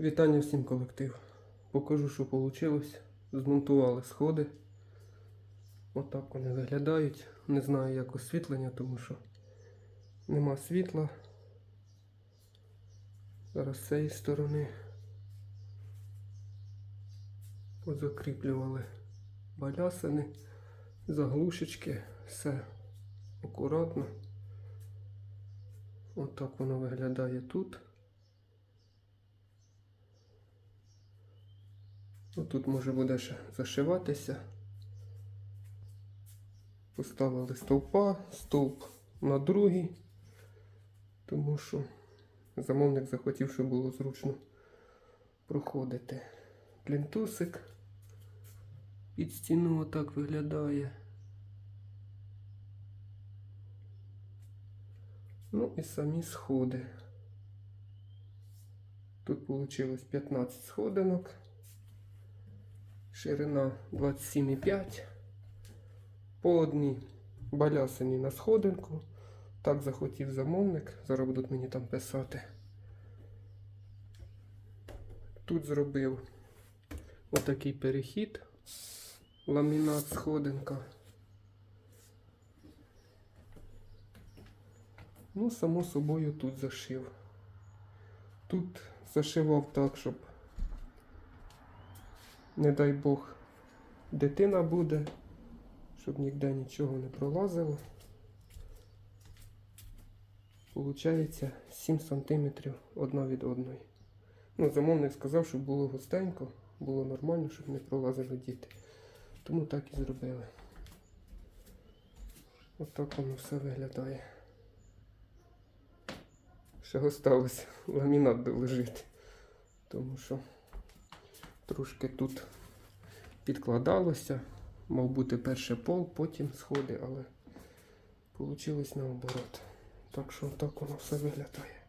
Вітання всім колектив. Покажу, що вийшло. Змонтували сходи. Отак вони виглядають. Не знаю, як освітлення, тому що нема світла. Зараз з цієї сторони позакріплювали балясини, заглушечки, все акуратно. Отак воно виглядає тут. Тут може буде ще зашиватися. Поставили стовпа, стовп на другий, тому що замовник захотів, щоб було зручно проходити. Плінтусик під стіну отак виглядає. Ну і самі сходи. Тут вийшло 15 сходинок. Ширина 27,5. По одній балясині на сходинку. Так захотів замовник. Зараз будуть мені там писати. Тут зробив отакий перехід. Ламінат сходинка. Ну, само собою тут зашив. Тут зашивав так, щоб не дай Бог, дитина буде, щоб ніде нічого не пролазило. Получається 7 см одна від одної. Ну, замовник сказав, щоб було густенько, було нормально, щоб не пролазили діти. Тому так і зробили. Отак воно все виглядає. Ще осталось ламінат долежити. Тому що трошки тут підкладалося. Мав бути перше пол, потім сходи, але вийшло наоборот. Так що так воно все виглядає.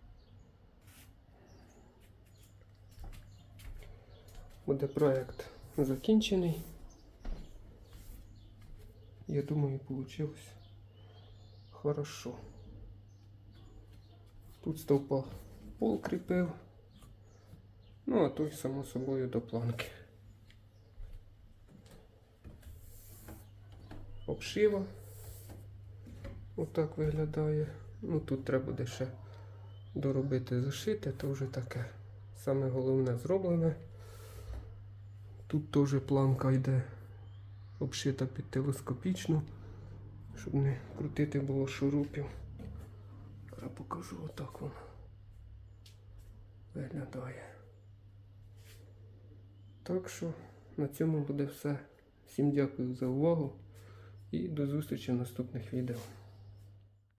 Буде проект закінчений. Я думаю, вийшло хорошо. Тут стовпа пол кріпив. Ну, а той, само собою, до планки. Обшива. Отак виглядає. Ну, тут треба буде ще доробити зашити, то вже таке. Саме головне зроблене. Тут теж планка йде обшита під телескопічну, щоб не крутити було шурупів. Зараз покажу отак воно виглядає. Так що на цьому буде все. Всім дякую за увагу і до зустрічі в наступних відео.